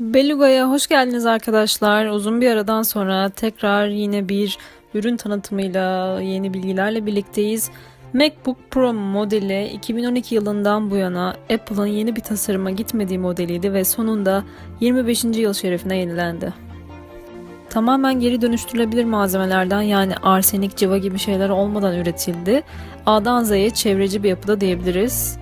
Beluga'ya hoş geldiniz arkadaşlar. Uzun bir aradan sonra tekrar yine bir ürün tanıtımıyla, yeni bilgilerle birlikteyiz. MacBook Pro modeli 2012 yılından bu yana Apple'ın yeni bir tasarıma gitmediği modeliydi ve sonunda 25. yıl şerefine yenilendi. Tamamen geri dönüştürülebilir malzemelerden yani arsenik, civa gibi şeyler olmadan üretildi. A'dan Z'ye çevreci bir yapıda diyebiliriz.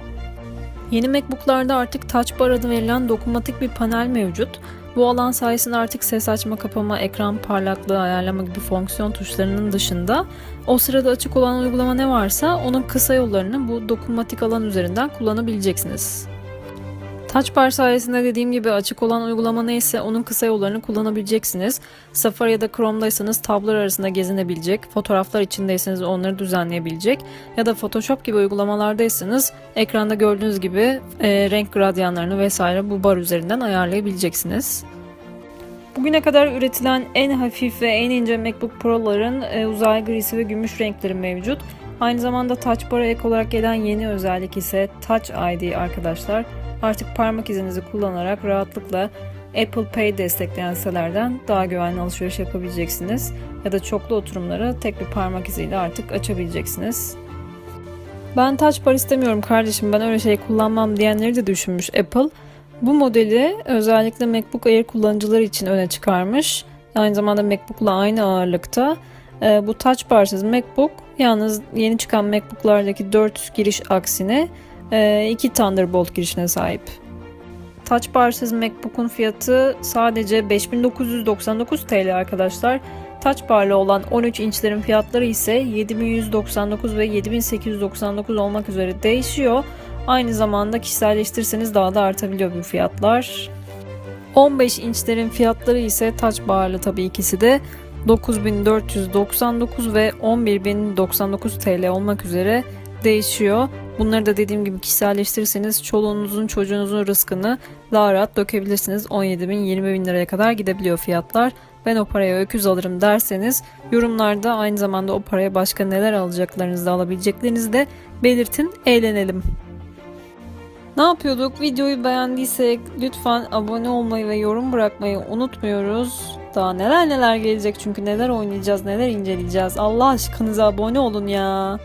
Yeni MacBook'larda artık Touch Bar adı verilen dokunmatik bir panel mevcut. Bu alan sayesinde artık ses açma, kapama, ekran parlaklığı ayarlama gibi fonksiyon tuşlarının dışında o sırada açık olan uygulama ne varsa onun kısa yollarını bu dokunmatik alan üzerinden kullanabileceksiniz. Touch Bar sayesinde dediğim gibi açık olan uygulama neyse onun kısa yollarını kullanabileceksiniz. Safari ya da Chrome'daysanız tablar arasında gezinebilecek, fotoğraflar içindeyseniz onları düzenleyebilecek ya da Photoshop gibi uygulamalardaysanız ekranda gördüğünüz gibi e, renk gradyanlarını vesaire bu bar üzerinden ayarlayabileceksiniz. Bugüne kadar üretilen en hafif ve en ince MacBook Pro'ların e, uzay grisi ve gümüş renkleri mevcut. Aynı zamanda Touch Bar'a ek olarak gelen yeni özellik ise Touch ID arkadaşlar. Artık parmak izinizi kullanarak rahatlıkla Apple Pay destekleyen sitelerden daha güvenli alışveriş yapabileceksiniz. Ya da çoklu oturumları tek bir parmak iziyle artık açabileceksiniz. Ben Touch Bar istemiyorum kardeşim ben öyle şey kullanmam diyenleri de düşünmüş Apple. Bu modeli özellikle MacBook Air kullanıcıları için öne çıkarmış. Aynı zamanda MacBook'la aynı ağırlıkta. Ee, bu Touch Bar'sız MacBook yalnız yeni çıkan MacBook'lardaki 4 giriş aksine iki Thunderbolt girişine sahip. Touch Bar'sız MacBook'un fiyatı sadece 5999 TL arkadaşlar. Touch Bar'lı olan 13 inçlerin fiyatları ise 7199 ve 7899 olmak üzere değişiyor. Aynı zamanda kişiselleştirirseniz daha da artabiliyor bu fiyatlar. 15 inçlerin fiyatları ise Touch Bar'lı tabii ikisi de 9499 ve 11099 TL olmak üzere değişiyor. Bunları da dediğim gibi kişiselleştirirseniz çoluğunuzun çocuğunuzun rızkını daha rahat dökebilirsiniz. 17 bin 20 bin liraya kadar gidebiliyor fiyatlar. Ben o paraya öküz alırım derseniz yorumlarda aynı zamanda o paraya başka neler alacaklarınızı alabileceklerinizi de belirtin. Eğlenelim. Ne yapıyorduk? Videoyu beğendiysek lütfen abone olmayı ve yorum bırakmayı unutmuyoruz. Daha neler neler gelecek çünkü neler oynayacağız, neler inceleyeceğiz. Allah aşkınıza abone olun ya.